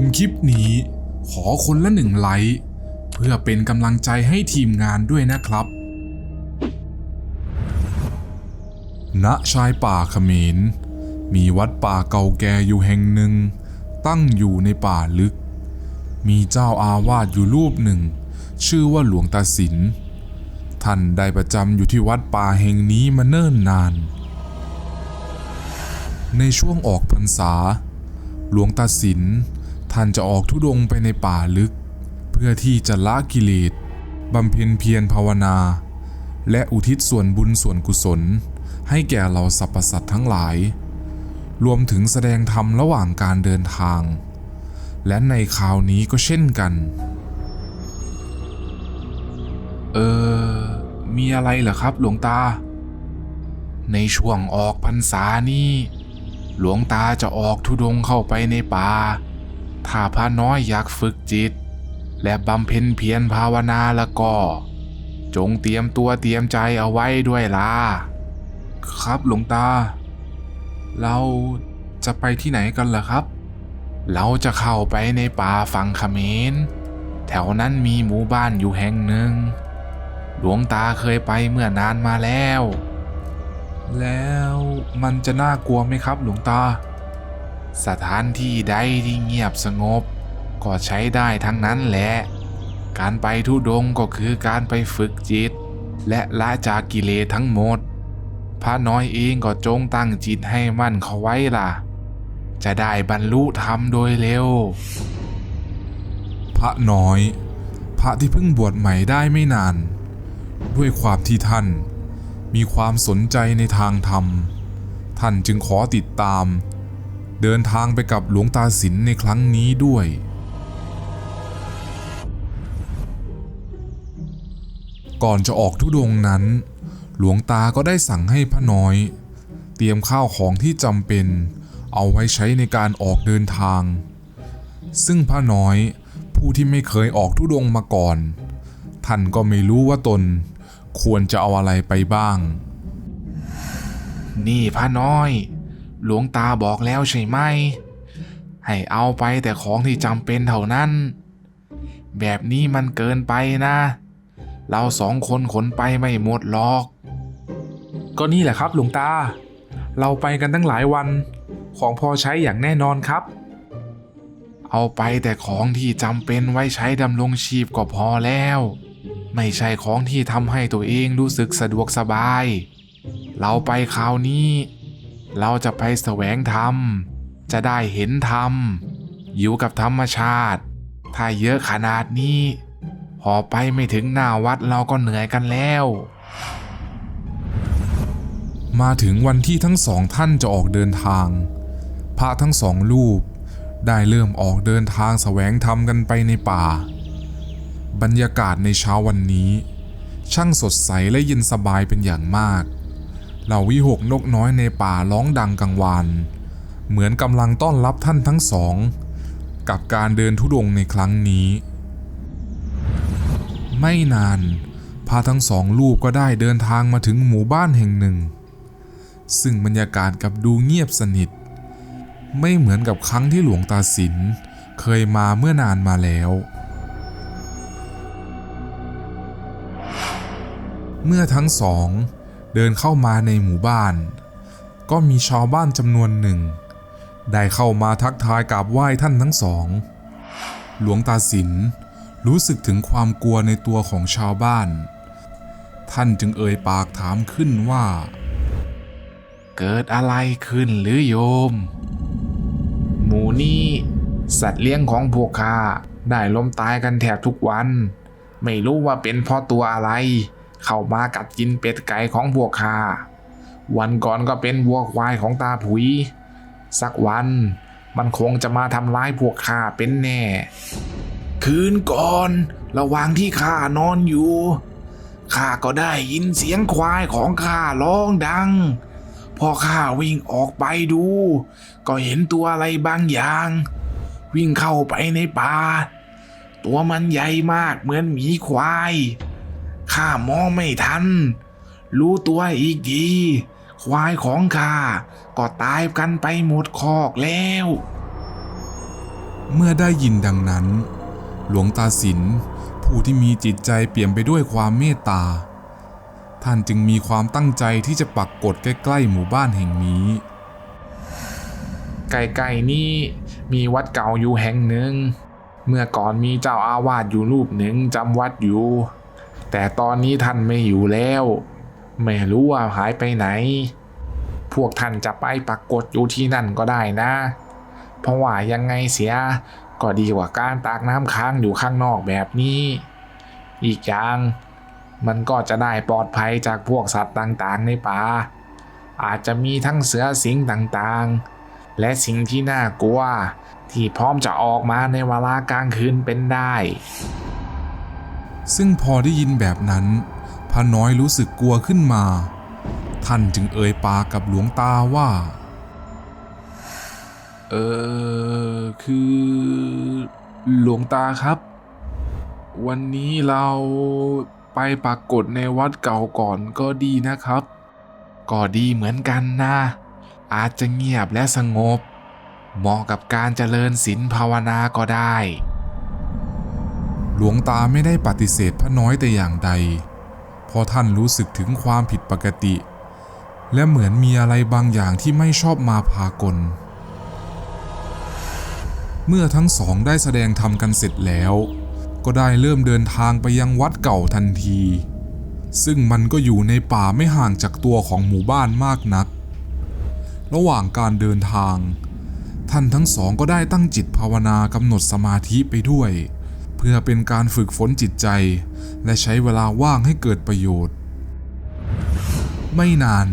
มคลิปนี้ ขอคนละหนึ่งไลค์เพื่อเป็นกำลังใจให้ทีมงานด้วยนะครับ ณ ชายป่าเขมร มีวัดป่าเก่าแก่อยู่แห่งหนึ่ง ตั้งอยู่ในป่าลึก มีเจ้าอาวาสอยู่รูปหนึ่ง ชื่อว่าหลวงตาสิน ท่านได้ประจำอยู่ที่วัดป่าแห่งนี้มาเนิ่นนาน ในช่วงออกพรรษา หลวงตาสิน ท่านจะออกทุดงไปในป่าลึก เพื่อที่จะละกิเลสบำเพ็ญเพียรภาวนา และอุทิศส่วนบุญส่วนกุศล ให้แก่เราสรรพสัตว์ทั้งหลาย รวมถึงแสดงธรรมระหว่างการเดินทาง และในคราวนี้ก็เช่นกัน เออ มีอะไรเหรอครับหลวงตา ในช่วงออกพรรษานี้ หลวงตาจะออกทุดงเข้าไปในป่า ถ้าพระน้อยอยากฝึกจิต และบำเพ็ญเพียรภาวนาแล้วก็ จงเตรียมตัวเตรียมใจเอาไว้ด้วยล่ะ ครับหลวงตา เราจะไปที่ไหนกันเหรอครับ เราจะเข้าไปในป่าฝั่งเขมร แถวนั้นมีหมู่บ้านอยู่แห่งหนึ่ง หลวงตาเคยไปเมื่อนานมาแล้ว แล้วมันจะน่ากลัวไหมครับหลวงตา สถานที่ใดที่เงียบสงบ ก็ใช้ได้ทั้งนั้นแหละ การไปทุดงก็คือการไปฝึกจิต และละจากกิเลสทั้งหมด พระน้อยเองก็จงตั้งจิตให้มั่นเขาไว้ล่ะ จะได้บรรลุธรรมโดยเร็ว พระน้อย พระที่เพิ่งบวชใหม่ได้ไม่นาน ด้วยความที่ท่านมีความสนใจในทางธรรม ท่านจึงขอติดตาม เดินทางไปกับหลวงตาสินในครั้งนี้ด้วย ก่อนจะออกทุดงนั้น หลวงตาก็ได้สั่งให้พระน้อย เตรียมข้าวของที่จำเป็น เอาไว้ใช้ในการออกเดินทาง ซึ่งพระน้อยผู้ที่ไม่เคยออกทุดงมาก่อน ท่านก็ไม่รู้ว่าตนควรจะเอาอะไรไปบ้าง นี่พระน้อย หลวงตาบอกแล้วใช่ไหม ให้เอาไปแต่ของที่จำเป็นเท่านั้น แบบนี้มันเกินไปนะ เราสองคนขนไปไม่หมดหรอก ก็นี่แหละครับหลวงตา เราไปกันตั้งหลายวัน ของพอใช้อย่างแน่นอนครับ เอาไปแต่ของที่จำเป็นไว้ใช้ดำรงชีพก็พอแล้ว ไม่ใช่ของที่ทำให้ตัวเองรู้สึกสะดวกสบาย เราไปคราวนี้ เราจะไปแสวงธรรม จะได้เห็นธรรม อยู่กับธรรมชาติ ถ้าเยอะขนาดนี้ พอไปไม่ถึงหน้าวัดเราก็เหนื่อยกันแล้ว มาถึงวันที่ทั้งสองท่านจะออกเดินทาง พระทั้งสองรูปได้เริ่มออกเดินทางแสวงธรรมกันไปในป่า บรรยากาศในเช้าวันนี้ ช่างสดใสและเย็นสบายเป็นอย่างมาก เหล่าวิหกนกน้อยในป่าร้องดังกังวาน เหมือนกำลังต้อนรับท่านทั้งสอง กับการเดินทุดงค์ในครั้งนี้ ไม่นาน พาทั้งสองลูกก็ได้เดินทางมาถึงหมู่บ้านแห่งหนึ่ง ซึ่งบรรยากาศกับดูเงียบสนิท ไม่เหมือนกับครั้งที่หลวงตาสินเคยมาเมื่อนานมาแล้วเมื่อทั้งสอง เดินเข้ามาในหมู่บ้าน ก็มีชาวบ้านจำนวนหนึ่ง ได้เข้ามาทักทายกราบไหว้ท่านทั้งสอง หลวงตาสินรู้สึกถึงความกลัวในตัวของชาวบ้าน ท่านจึงเอ่ยปากถามขึ้นว่า เกิดอะไรขึ้นหรือโยม หมูนี่สัตว์เลี้ยงของพวกข้าได้ล้มตายกันแทบทุกวัน ไม่รู้ว่าเป็นเพราะตัวอะไร เข้ามากัดกินเป็ดไก่ของพวกข้าวันก่อนก็เป็นวัวควายของตาผุย สักวันมันคงจะมาทำร้ายพวกข้าเป็นแน่ คืนก่อน ระหว่างที่ข้านอนอยู่ข้าก็ได้ยินเสียงควายของข้าร้องดัง พอข้าวิ่งออกไปดู ก็เห็นตัวอะไรบางอย่าง วิ่งเข้าไปในป่า ตัวมันใหญ่มากเหมือนหมีควาย ข้ามองไม่ทัน รู้ตัวอีกทีควายของข้าก็ตายกันไปหมดคอกแล้ว เมื่อได้ยินดังนั้น หลวงตาสินผู้ที่มีจิตใจเปี่ยมไปด้วยความเมตตา ท่านจึงมีความตั้งใจที่จะปักกฎใกล้ๆหมู่บ้านแห่งนี้ใกล้ๆนี่มีวัดเก่าอยู่แห่งหนึ่ง เมื่อก่อนมีเจ้าอาวาสอยู่รูปหนึ่งจำวัดอยู่ แต่ตอนนี้ท่านไม่อยู่แล้ว ไม่รู้ว่าหายไปไหน พวกท่านจะไปปักกฎอยู่ที่นั่นก็ได้นะ เพราะว่ายังไงเสียก็ดีกว่าการตากน้ำค้างอยู่ข้างนอกแบบนี้ อีกอย่างมันก็จะได้ปลอดภัยจากพวกสัตว์ต่างๆ ในป่า อาจจะมีทั้งเสือสิงต่างๆ และสิ่งที่น่ากลัวที่พร้อมจะออกมาในเวลากลางคืนเป็นได้ ซึ่งพอได้ยินแบบนั้น พระน้อยรู้สึกกลัวขึ้นมา ท่านจึงเอ่ยปากกับหลวงตาว่า เออคือ หลวงตาครับ วันนี้เราไปปรากฏในวัดเก่าก่อนก็ดีนะครับ ก็ดีเหมือนกันนะ อาจจะเงียบและสงบ เหมาะกับการเจริญศีลภาวนาก็ได้ ลวงตาไม่ได้ปฏิเสธพระน้อยแต่อย่างใด เพราะท่านรู้สึกถึงความผิดปกติ และเหมือนมีอะไรบางอย่างที่ไม่ชอบมาพากล เมื่อทั้งสองได้แสดงธรรมกันเสร็จแล้ว ก็ได้เริ่มเดินทางไปยังวัดเก่าทันที ซึ่งมันก็อยู่ในป่าไม่ห่างจากตัวของหมู่บ้านมากนัก ระหว่างการเดินทาง ท่านทั้งสองก็ได้ตั้งจิตภาวนากำหนดสมาธิไปด้วย พื่อเป็นการฝึกฝนจิตใจ และใช้เวลาว่างให้เกิดประโยชน์ ไม่นาน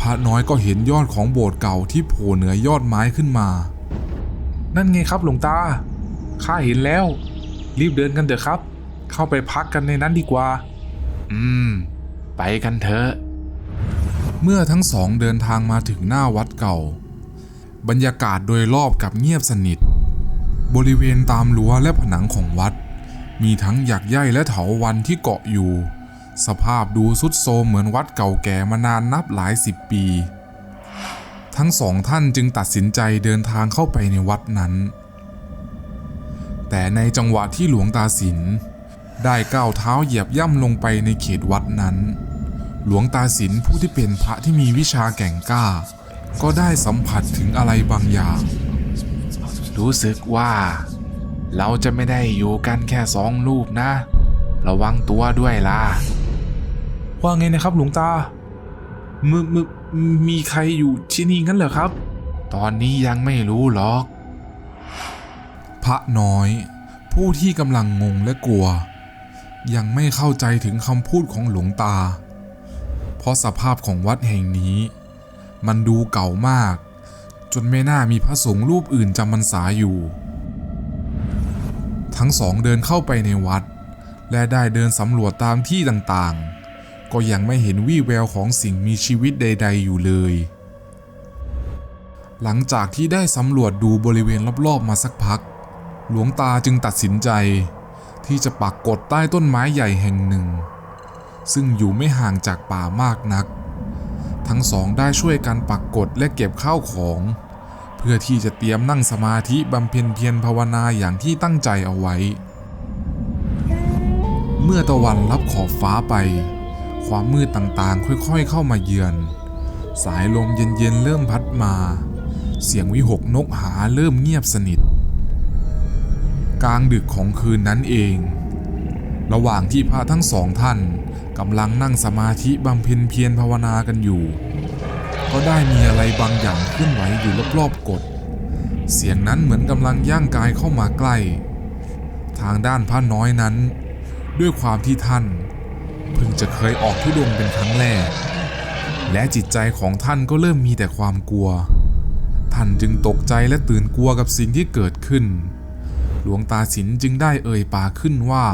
พระน้อยก็เห็นยอดของโบสถ์เก่าที่โผล่เหนือยอดไม้ขึ้นมา นั่นไงครับหลวงตา ข้าเห็นแล้ว รีบเดินกันเถอะครับ เข้าไปพักกันในนั้นดีกว่า อืม ไปกันเถอะ เมื่อทั้งสองเดินทางมาถึงหน้าวัดเก่า บรรยากาศโดยรอบกลับเงียบสนิท บริเวณตามรั้วและผนังของวัด มีทั้งหยักใยและเถาวันที่เกาะอยู่ สภาพดูสุดโทมเหมือนวัดเก่าแก่มานานนับหลายสิบปี ทั้งสองท่านจึงตัดสินใจเดินทางเข้าไปในวัดนั้น แต่ในจังหวะที่หลวงตาสิน ได้ก้าวเท้าเหยียบย่ำลงไปในเขตวัดนั้น หลวงตาสินผู้ที่เป็นพระที่มีวิชาแก่งกล้า ก็ได้สัมผัสถึงอะไรบางอย่าง รู้สึกว่า เราจะไม่ได้อยู่กันแค่สองรูปนะ ระวังตัวด้วยล่ะ ว่าไงนะครับหลวงตามือมือมีใครอยู่ที่นี่งั้นเหรอครับ ตอนนี้ยังไม่รู้หรอก พระน้อย ผู้ที่กำลังงงและกลัว ยังไม่เข้าใจถึงคำพูดของหลวงตา เพราะสภาพของวัดแห่งนี้ มันดูเก่ามาก จนไม่น่ามีพระสงฆ์รูปอื่นจำพรรษาอยู่ ทั้งสองเดินเข้าไปในวัด และได้เดินสำรวจตามที่ต่างๆ ก็ยังไม่เห็นวี่แววของสิ่งมีชีวิตใด ๆ อยู่เลย หลังจากที่ได้สำรวจดูบริเวณรอบๆมาสักพัก หลวงตาจึงตัดสินใจ ที่จะปักกดใต้ต้นไม้ใหญ่แห่งหนึ่ง ซึ่งอยู่ไม่ห่างจากป่ามากนัก ทั้งสองได้ช่วยกันปักกดและเก็บข้าวของ เพื่อที่จะเตรียมนั่งสมาธิบำเพ็ญเพียรภาวนาอย่างที่ตั้งใจเอาไว้ เมื่อตะวันรับขอบฟ้าไป ความมืดต่างๆ ค่อยๆเข้ามาเยือน สายลมเย็นๆเริ่มพัดมา เสียงวิหกนกหาเริ่มเงียบสนิท กลางดึกของคืนนั้นเอง ระหว่างที่พระทั้งสองท่าน กำลังนั่งสมาธิบำเพ็ญเพียรภาวนากันอยู่ ก็ได้มีอะไรบางอย่างเคลื่อนไหวอยู่รอบๆกฎเสียงนั้นเหมือนกำลังย่างกายเข้ามาใกล้ ทางด้านพระน้อยนั้น ด้วยความที่ท่านเพิ่งจะเคยออกทุดงเป็นครั้งแรก และจิตใจของท่านก็เริ่มมีแต่ความกลัว ท่านจึงตกใจและตื่นกลัวกับสิ่งที่เกิดขึ้น หลวงตาสินจึงได้เอ่ยปากขึ้นว่า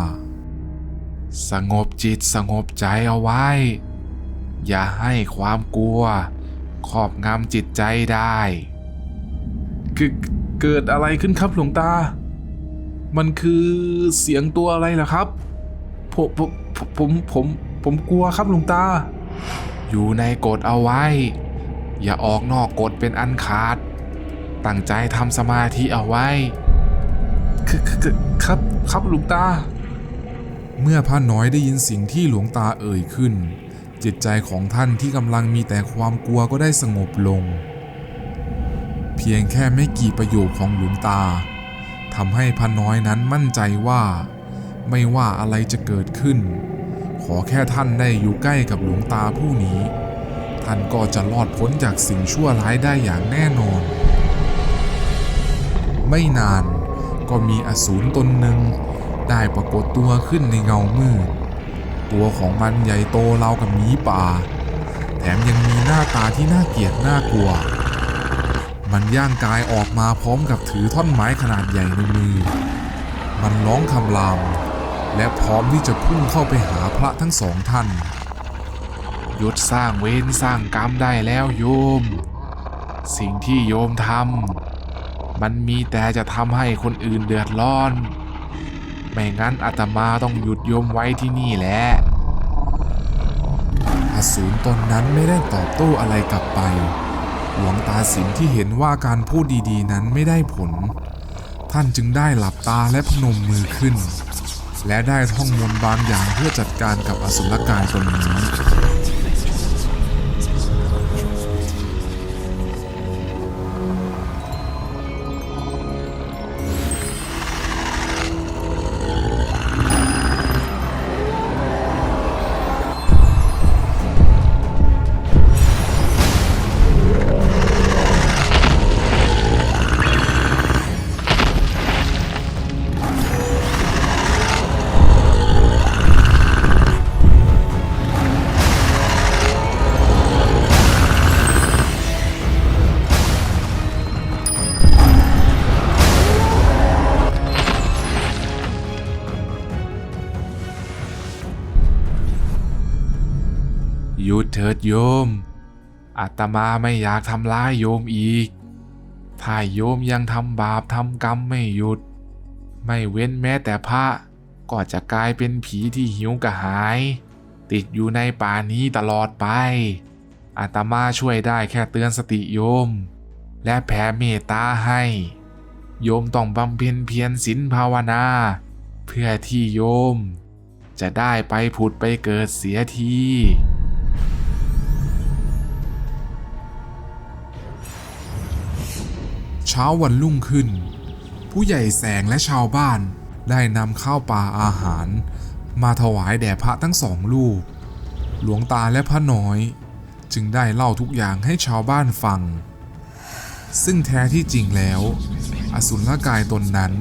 สงบจิตสงบใจเอาไว้ อย่าให้ความกลัวครอบงำจิตใจได้คือเกิดอะไรขึ้นครับหลวงตา มันคือเสียงตัวอะไรเหรอครับผมผมผมผมผมกลัวครับหลวงตา อยู่ในกฎเอาไว้ อย่าออกนอกกฎเป็นอันขาด ตั้งใจทำสมาธิเอาไว้คือคือคือครับครับหลวงตา เมื่อพระน้อยได้ยินสิ่งที่หลวงตาเอ่ยขึ้น จิตใจของท่านที่กำลังมีแต่ความกลัวก็ได้สงบลง เพียงแค่ไม่กี่ประโยคของหลวงตาทำให้พระน้อยนั้นมั่นใจว่า ไม่ว่าอะไรจะเกิดขึ้น ขอแค่ท่านได้อยู่ใกล้กับหลวงตาผู้นี้ ท่านก็จะรอดพ้นจากสิ่งชั่วร้ายได้อย่างแน่นอน ไม่นานก็มีอสูรตนหนึ่ง ได้ปรากฏตัวขึ้นในเงามืด ตัวของมันใหญ่โตราวกับหมีป่า แถมยังมีหน้าตาที่น่าเกลียดน่ากลัว มันย่างกายออกมาพร้อมกับถือท่อนไม้ขนาดใหญ่ในมือ มันร้องคำราม และพร้อมที่จะพุ่งเข้าไปหาพระทั้งสองท่านยุดสร้างเวรสร้างกรรมได้แล้วโยม สิ่งที่โยมทำมันมีแต่จะทำให้คนอื่นเดือดร้อน ไม่งั้นอาตมาต้องหยุดโยมไว้ที่นี่แหละอสูรตนนั้นไม่ได้ตอบโต้อะไรกลับไป หลวงตาสิงห์ที่เห็นว่าการพูดดีๆนั้นไม่ได้ผล ท่านจึงได้หลับตาและพนมมือขึ้น และได้ท่องมนต์บางอย่างเพื่อจัดการกับอสุรกายตนนี้ หยุดเถิดโยม อาตมาไม่อยากทำร้ายโยมอีก ถ้าโยมยังทำบาปทำกรรมไม่หยุด ไม่เว้นแม้แต่พระก็จะกลายเป็นผีที่หิวกระหาย ติดอยู่ในป่านี้ตลอดไป อาตมาช่วยได้แค่เตือนสติโยม และแผ่เมตตาให้ โยมต้องบำเพ็ญเพียรศีลภาวนา เพื่อที่โยม จะได้ไปผุดไปเกิดเสียที เช้าวันรุ่งขึ้น ผู้ใหญ่แสงและชาวบ้านได้นำข้าวปลาอาหาร มาถวายแด่พระทั้งสองลูกหลวงตาและพระน้อย จึงได้เล่าทุกอย่างให้ชาวบ้านฟัง ซึ่งแท้ที่จริงแล้ว อสุรกายตนนั้น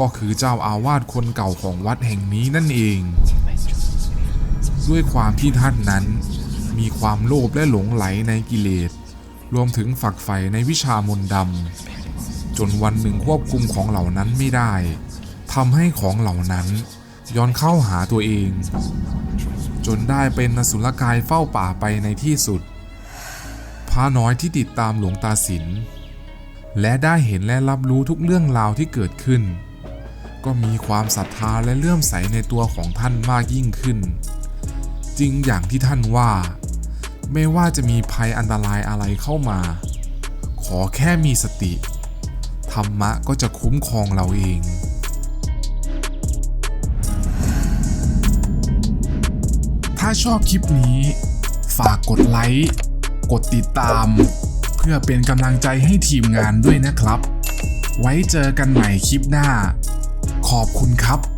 ก็คือเจ้าอาวาสคนเก่าของวัดแห่งนี้นั่นเอง ด้วยความที่ท่านนั้น มีความโลภและหลงไหลในกิเลสรวมถึงฝักใฝ่ในวิชามนต์ดำ จนวันหนึ่งควบคุมของเหล่านั้นไม่ได้ทำให้ของเหล่านั้นย้อนเข้าหาตัวเอง จนได้เป็นนสุลกายเฝ้าป่าไปในที่สุดพระน้อยที่ติดตามหลวงตาสินและได้เห็นและรับรู้ทุกเรื่องราวที่เกิดขึ้น ก็มีความศรัทธาและเลื่อมใสในตัวของท่านมากยิ่งขึ้น จริงอย่างที่ท่านว่า ไม่ว่าจะมีภัยอันตรายอะไรเข้ามา ขอแค่มีสติ ธรรมะก็จะคุ้มครองเราเองถ้าชอบคลิปนี้ ฝากกดไลค์ กดติดตาม เพื่อเป็นกำลังใจให้ทีมงานด้วยนะครับ ไว้เจอกันใหม่คลิปหน้า ขอบคุณครับ